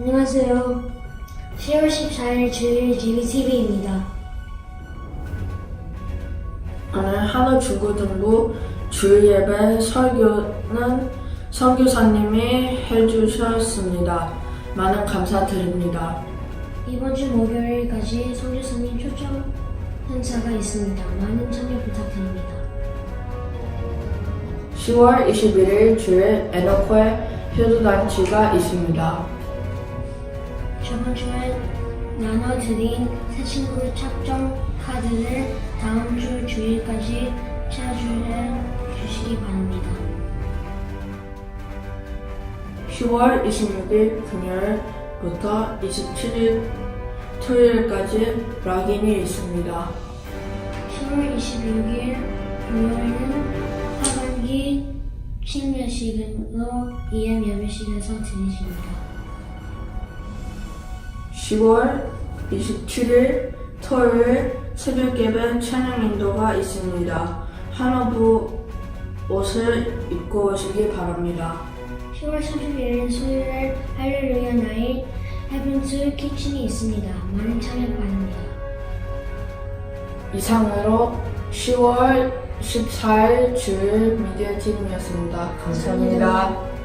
안녕하세요. 10월 14일 주일 JBTV입니다. 오늘 한우 중고등부 주일 예배 설교는 선교사님이 해주셨습니다. 많은 감사드립니다. 이번 주 목요일까지 성교사님 초청 행사가 있습니다. 많은 참여 부탁드립니다. 10월 21일 주일 에너코에 효도단치가 있습니다. 저번 주에 나눠드린 새 친구 착정 카드를 다음 주 주일까지 찾아주려 주시기 바랍니다. 10월 26일 금요일부터 27일 토요일까지 락인이 있습니다. 10월 26일 금요일은 하반기 침례식으로 EM 예배식에서 드리십니다. 10월 27일 토요일 새벽 예배 찬양 인도가 있습니다. 한우부 옷을 입고 오시기 바랍니다. 10월 31일 수요일 할렐루야 나잇 헤븐스 키친이 있습니다. 많은 참여 바랍니다. 이상으로 10월 14일 주일 미디어 팀이었습니다. 감사합니다.